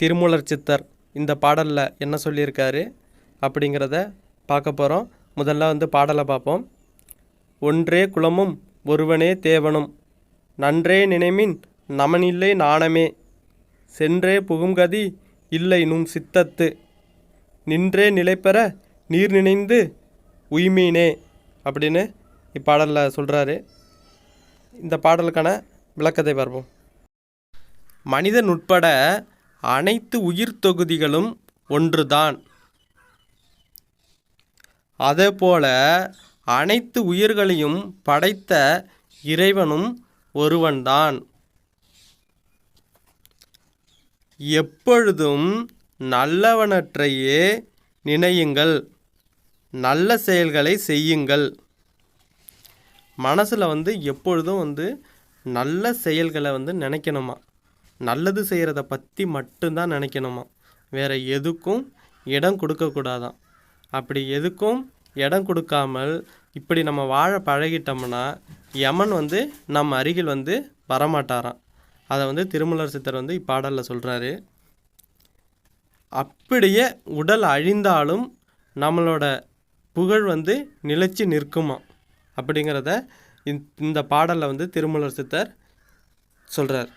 திருமூலர் சித்தர் இந்த பாடலில் என்ன சொல்லியிருக்காரு அப்படிங்கிறத பார்க்க போகிறோம் முதல்ல வந்து பாடலை பார்ப்போம். ஒன்றே குலமும் ஒருவனே தேவனும். நன்றே நினைமின் நமனில்லை நாணமே. சென்றே புகும்கதி இல்லை நும் சித்தத்து. நின்றே நிலைபெற நீர் நினைந்து உய்மீனே அப்படின்னு இப்பாடலில் சொல்கிறாரு இந்த பாடலுக்கான விளக்கத்தை பார்ப்போம். மனிதன் உட்பட அனைத்து உயிர் தொகுதிகளும் ஒன்றுதான். அதேபோல அனைத்து உயிர்களையும் படைத்த இறைவனும் ஒருவன்தான். எப்பொழுதும் நல்லவனற்றையே நினையுங்கள். நல்ல செயல்களை செய்யுங்கள். மனசில் வந்து எப்பொழுதும் வந்து நல்ல செயல்களை வந்து நினைக்கணுமா? நல்லது செய்கிறத பற்றி மட்டும்தான் நினைக்கணுமா? வேறு எதுக்கும் இடம் கொடுக்கக்கூடாதாம் அப்படி எதுக்கும் இடம் கொடுக்காமல் இப்படி நம்ம வாழ பழகிட்டோம்னா யமன் வந்து நம் அருகில் வந்து வரமாட்டாராம். அதை வந்து திருமலர் சித்தர் வந்து இப்பாடலில் சொல்கிறாரு அப்படியே உடல் அழிந்தாலும் நம்மளோட புகழ் வந்து நிலைச்சு நிற்குமா? அப்படிங்கிறத இந்த- இந்த பாடலில் வந்து திருமலர் சித்தர் சொல்கிறார்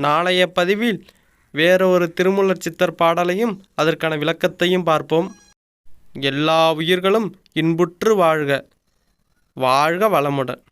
நாளைய பதிவில் வேறொரு திருமுலர் சித்தர் பாடலையும் அதற்கான விளக்கத்தையும் பார்ப்போம். எல்லா உயிர்களும் இன்புற்று வாழ்க. வாழ்க வளமுடன்.